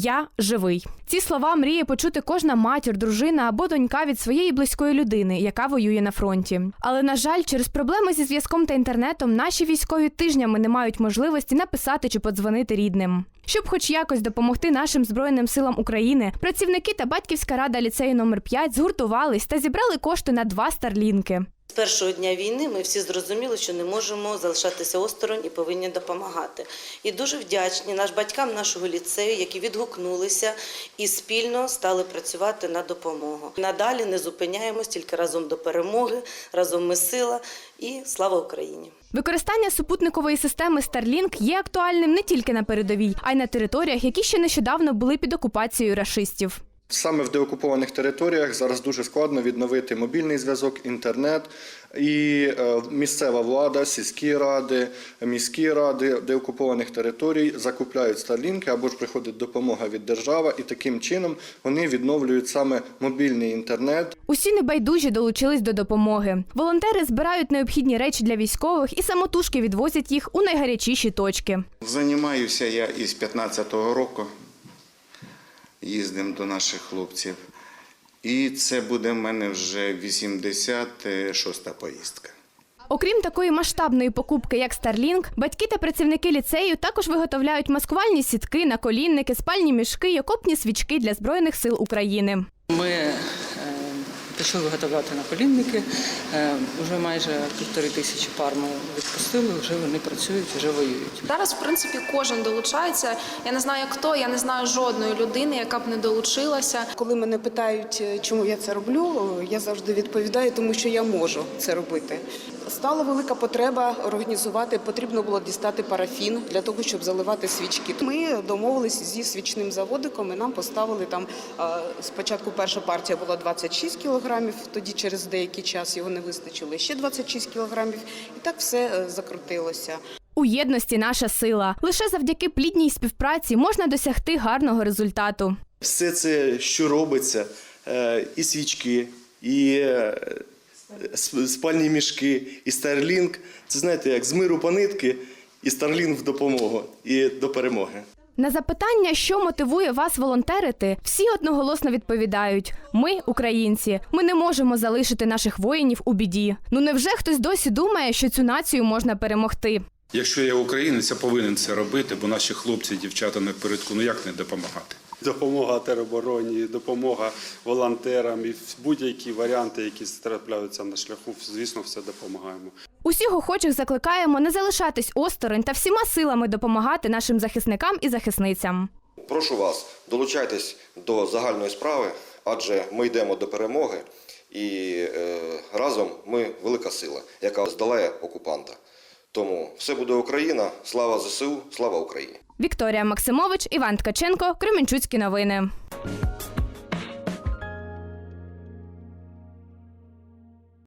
Я живий. Ці слова мріє почути кожна матір, дружина або донька від своєї близької людини, яка воює на фронті. Але на жаль, через проблеми зі зв'язком та інтернетом наші військові тижнями не мають можливості написати чи подзвонити рідним. Щоб хоч якось допомогти нашим збройним силам України, працівники та батьківська рада ліцею номер 5 згуртувались та зібрали кошти на два старлінки. З першого дня війни ми всі зрозуміли, що не можемо залишатися осторонь і повинні допомагати. І дуже вдячні наш батькам нашого ліцею, які відгукнулися і спільно стали працювати на допомогу. Надалі не зупиняємось тільки разом до перемоги, разом ми сила і слава Україні! Використання супутникової системи Starlink є актуальним не тільки на передовій, а й на територіях, які ще нещодавно були під окупацією рашистів. Саме в деокупованих територіях зараз дуже складно відновити мобільний зв'язок, інтернет і е, місцева влада, сільські ради, міські ради деокупованих територій закупляють старлінки або ж приходить допомога від держави, і таким чином вони відновлюють саме мобільний інтернет. Усі небайдужі долучились до допомоги. Волонтери збирають необхідні речі для військових і самотужки відвозять їх у найгарячіші точки. Займаюся я із 15-го року. Їздимо до наших хлопців. І це буде в мене вже 86-та поїздка. Окрім такої масштабної покупки, як Starlink, батьки та працівники ліцею також виготовляють маскувальні сітки, наколінники, спальні мішки окопні свічки для збройних сил України. Ми почали виготовляти наколінники. Е, Вже майже півтори тисячі пар ми відпустили, вже вони працюють, вже воюють. Зараз, в принципі, кожен долучається. Я не знаю хто, я не знаю жодної людини, яка б не долучилася. Коли мене питають, е, чому я це роблю, я завжди відповідаю, тому що я можу це робити. Стала велика потреба організувати. Потрібно було дістати парафін для того, щоб заливати свічки. Ми домовилися зі свічним заводиком, і нам поставили там спочатку. Перша партія була 26 кілограмів. Тоді через деякий час його не вистачило ще 26 кілограмів, і так все е, закрутилося. У єдності наша сила. Лише завдяки плідній співпраці можна досягти гарного результату. все це, що робиться, е, і свічки, і е, спальні мішки, і Starlink, це знаєте, як з миру по нитки, і Starlink в допомогу, і до перемоги. На запитання, що мотивує вас волонтерити, всі одноголосно відповідають: ми, українці, ми не можемо залишити наших воїнів у біді. Ну невже хтось досі думає, що цю націю можна перемогти? Якщо я українець, я повинен це робити, бо наші хлопці і дівчата напередку, ну як не допомагати? Допомога теробороні, допомога волонтерам і будь-які варіанти, які трапляються на шляху, звісно, все допомагаємо. Усіх охочих закликаємо не залишатись осторонь та всіма силами допомагати нашим захисникам і захисницям. Прошу вас, долучайтесь до загальної справи, адже ми йдемо до перемоги, і е, разом ми велика сила, яка здолає окупанта. Тому все буде Україна, слава ЗСУ, слава Україні! Вікторія Максимович, Іван Ткаченко, Кременчуцькі новини.